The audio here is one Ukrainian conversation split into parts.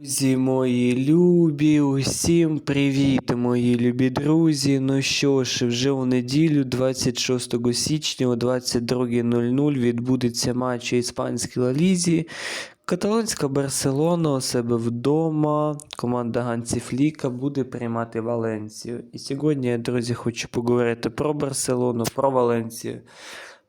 Друзі мої любі, усім привіт, мої любі друзі. Ну що ж, вже у неділю, 26 січня о 22.00 відбудеться матч іспанській Лалізі. Каталонська Барселона у себе вдома. Команда Ганці Фліка буде приймати Валенсію. І сьогодні я, друзі, хочу поговорити про Барселону, про Валенсію.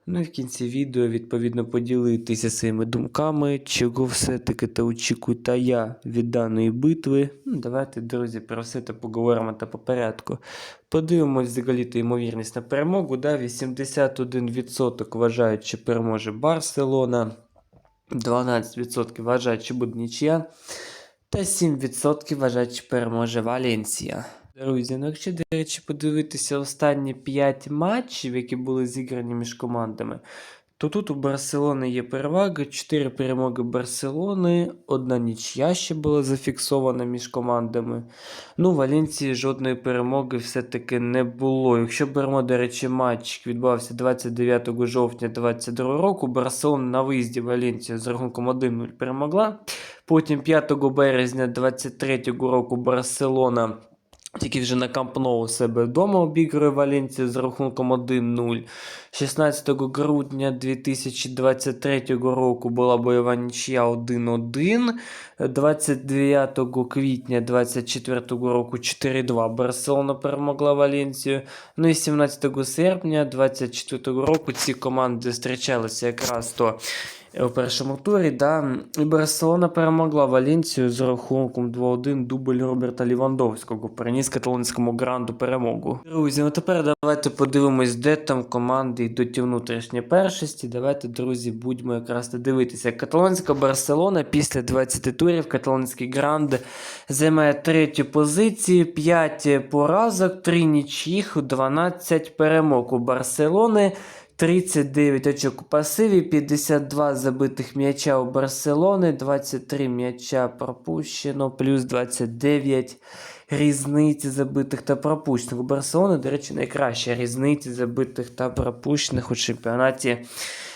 Ну і в кінці відео відповідно поділитися своїми думками, чого все-таки та очікую та я від даної битви. Ну, давайте, друзі, про все це поговоримо та по порядку. Подивимось взагалі то ймовірність на перемогу. Да? 81% вважають, що переможе Барселона, 12% вважають, що буде нічия, та 7% вважають, що переможе Валенсія. Друзі, ну якщо, до речі, подивитися останні 5 матчів, які були зіграні між командами, то тут у Барселони є перевага, 4 перемоги Барселони, одна нічия ще була зафіксована між командами. Ну, в Валенції жодної перемоги все-таки не було. Якщо беремо, до речі, матч, відбувався 29 жовтня 2022 року, Барселона на виїзді Валенцію з рахунком 1-0 перемогла. Потім 5 березня 2023 року Барселона. Тільки вже на Камп у себе вдома обігрує Валенцію з рахунком 1-0. 16 грудня 2023 року була бойова нічия 1-1. 29 квітня 2024 року 4-2 Барселона перемогла Валенцію. Ну і 17 серпня 2024 року ці команди зустрічалися якраз то у першому турі. Да. І Барселона перемогла Валенцію з рахунком 2-1 дубль Роберта Лівандовського. Приніс каталонському гранду перемогу. Друзі, ну тепер давайте подивимось, де там команди йдуть у внутрішній першості. Давайте, друзі, будьмо якраз дивитися. Каталонська Барселона після 20 турів каталонський гранд займає третю позицію, 5 поразок, 3 нічїх, 12 перемог у Барселони. 39 очок у пасиві, 52 забитих м'яча у Барселони, 23 м'яча пропущено, плюс 29 різниці забитих та пропущених. У Барселони, до речі, найкраща різниці забитих та пропущених у чемпіонаті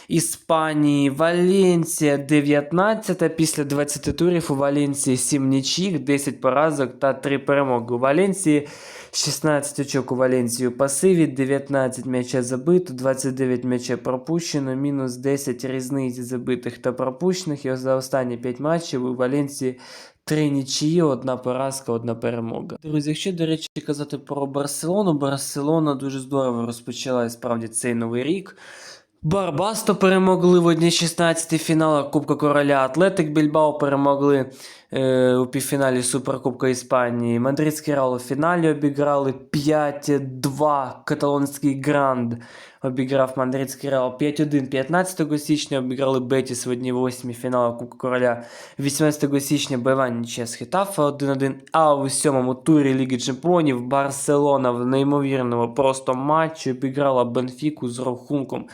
Іспанії. Валенсія 19 після 20 турів у Валенсії 7 нічіх, 10 поразок та 3 перемоги. У Валенсії 16 очок у Валенсії у пасиві, 19 м'яча забито, 29 м'яча пропущено, мінус 10 різниць забитих та пропущених. І за останні 5 матчів у Валенсії Три нічиї, одна поразка, одна перемога. Друзі, якщо, до речі, казати про Барселону, Барселона дуже здорово розпочала справді цей новий рік. Барбасто перемогли в одній 16 фіналах Кубка Короля. Атлетик Більбао перемогли е, у півфіналі Суперкубка Іспанії. Мадридський Реал у фіналі обіграли 5-2. Каталонський Гранд обіграв Мадридський Реал 5-1. 15 січня обіграли Бетіс в одній восьмій фіналу Кубка Короля. 18 січня бойова нічия з Хетафа 1-1. А у сьомому турі Ліги Чемпіонів Барселона в неймовірному просто матчі обіграла Бенфіку з рахунком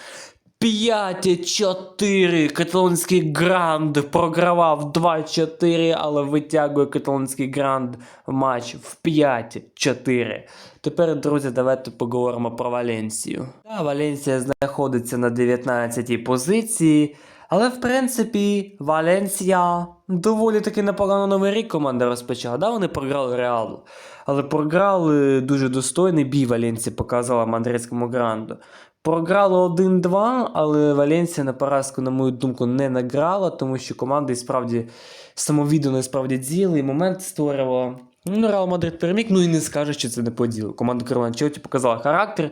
5-4. Каталонський гранд програвав 2-4, але витягує каталонський гранд матч в 5-4. Тепер, друзі, давайте поговоримо про Валенсію. Да, Валенсія знаходиться на 19-й позиції. Але в принципі, Валенсія доволі таки непогано новий рік команда розпочала. Да, вони програли Реалу. Але програли дуже достойний бій Валенсія показала мадридському гранду. Програли 1-2, але Валенсія на поразку, на мою думку, не награла, тому що команда і справді самовіддано справді діяли, і момент створювала. Ну, Реал Мадрид переміг, ну і не скаже, що це не поділ. Команда Анчелоті показала характер,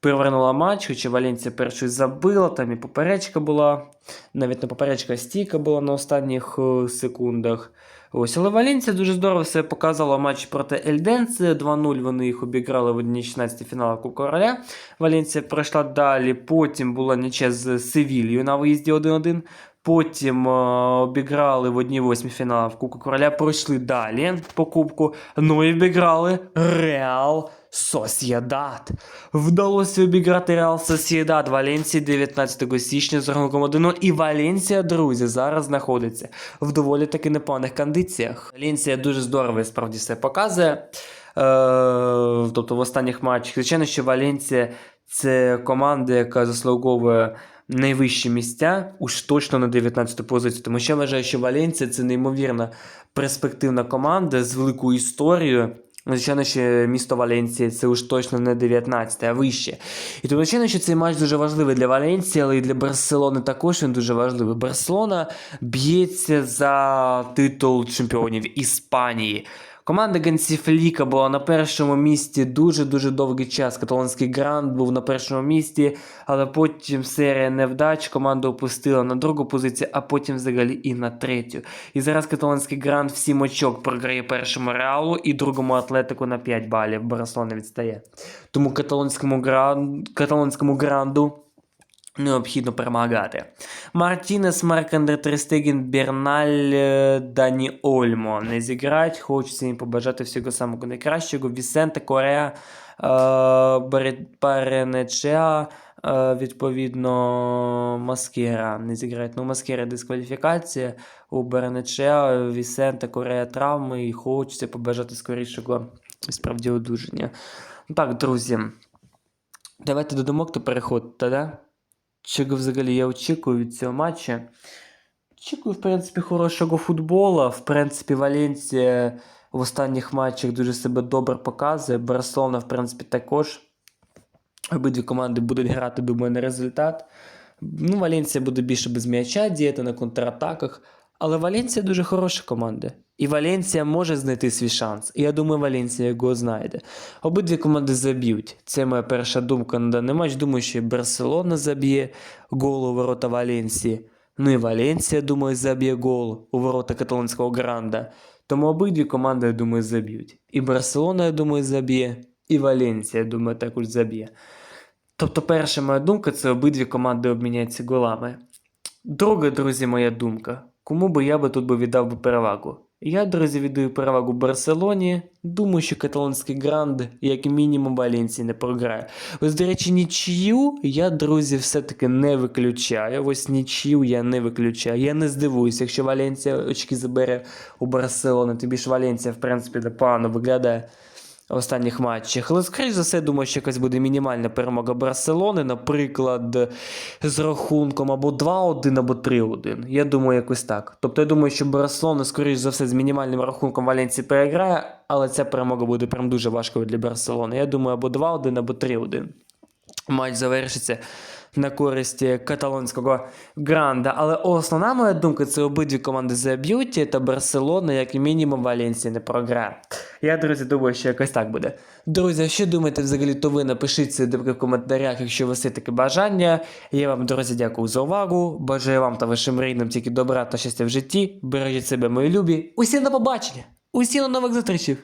перевернула матч, хоча Валенсія першою забила, там і поперечка була, навіть не поперечка, стійка була на останніх е, секундах. Ось, але Валенсія дуже здорово себе показала в матчі проти Ельденце. 2-0 вони їх обіграли в 1-16 фіналах у короля. Валенсія пройшла далі. Потім була нічия з Севільєю на виїзді 1-1. Потім е, обіграли в одній восьмій фіналах Кубку Короля. Пройшли далі по кубку. Ну і обіграли Реал Сосєдат. Вдалося обіграти Реал Сосєдат Валенсії 19 січня з рахунком 1 І Валенсія, друзі, зараз знаходиться в доволі таки непоганих кондиціях. Валенсія дуже здорово і справді все показує. Е, тобто в останніх матчах. Звичайно, що Валенсія це команда, яка заслуговує найвищі місця, уж точно на 19-ту позицію. Тому що я вважаю, що Валенція це неймовірно перспективна команда з великою історією. Звичайно, що місто Валенція це уж точно не 19, а вище. І тому, звичайно, що цей матч дуже важливий для Валенції, але і для Барселони також він дуже важливий. Барселона б'ється за титул чемпіонів Іспанії. Команда Гансіфліка була на першому місці дуже-дуже довгий час. Каталонський грант був на першому місці, але потім серія невдач команду опустила на другу позицію, а потім взагалі і на третю. І зараз каталонський грант в 7 очок програє першому реалу і другому атлетику на 5 балів. Барселона відстає. Тому каталонському, гран... каталонському гранду необхідно перемагати. Мартінес, Марк-Андре Трестеген, Берналь, е, Дані Ольмо не зіграють. Хочеться їм побажати всього самого найкращого. Вісенте, Корея, е, Паренечеа, е, відповідно, Маскера не зіграють. Ну, Маскера дискваліфікація. У Беренечеа, Вісенте, Корея травми. І хочеться побажати скорішого справді одужання. Ну Так, друзі. Давайте до думок то переходити, да? Чого взагалі я очікую від цього матчу? Очікую, в принципі, хорошого футболу. В принципі, Валенсія в останніх матчах дуже себе добре показує. Барселона, в принципі, також. Обидві команди будуть грати, думаю, на результат. Ну, Валенсія буде більше без м'яча діяти на контратаках. Але Валенсія дуже хороша команда. І Валенсія може знайти свій шанс. І я думаю, Валенсія його знайде. Обидві команди заб'ють. Це моя перша думка на даний матч. Думаю, що і Барселона заб'є гол у ворота Валенсії. Ну і Валенсія, думаю, заб'є гол у ворота каталонського гранда. Тому обидві команди, я думаю, заб'ють. І Барселона, я думаю, заб'є, і Валенсія, я думаю, також заб'є. Тобто, перша моя думка це обидві команди обміняються голами. Друга, друзі, моя думка. Кому би я би тут би віддав би перевагу? Я, друзі, віддаю перевагу Барселоні. Думаю, що каталонський гранд, як мінімум, Валенції не програє. Ось, до речі, нічию я, друзі, все-таки не виключаю. Ось нічию я не виключаю. Я не здивуюся, якщо Валенція очки забере у Барселони. Тобі ж Валенція, в принципі, непогано виглядає останніх матчах. Але, скоріш за все, думаю, що якась буде мінімальна перемога Барселони, наприклад, з рахунком або 2-1, або 3-1. Я думаю, якось так. Тобто, я думаю, що Барселона, скоріш за все, з мінімальним рахунком Валенції переграє, але ця перемога буде прям дуже важкою для Барселони. Я думаю, або 2-1, або 3-1. Матч завершиться на користь каталонського гранда. Але основна моя думка це обидві команди заб'ють, та Барселона, як мінімум, Валенція не програє. Я, друзі, думаю, що якось так буде. Друзі, що думаєте взагалі, то ви напишіть в коментарях, якщо у вас є таке бажання. Я вам, друзі, дякую за увагу. Бажаю вам та вашим рідним тільки добра та щастя в житті. Бережіть себе, мої любі. Усім до побачення! Усім до нових зустрічей!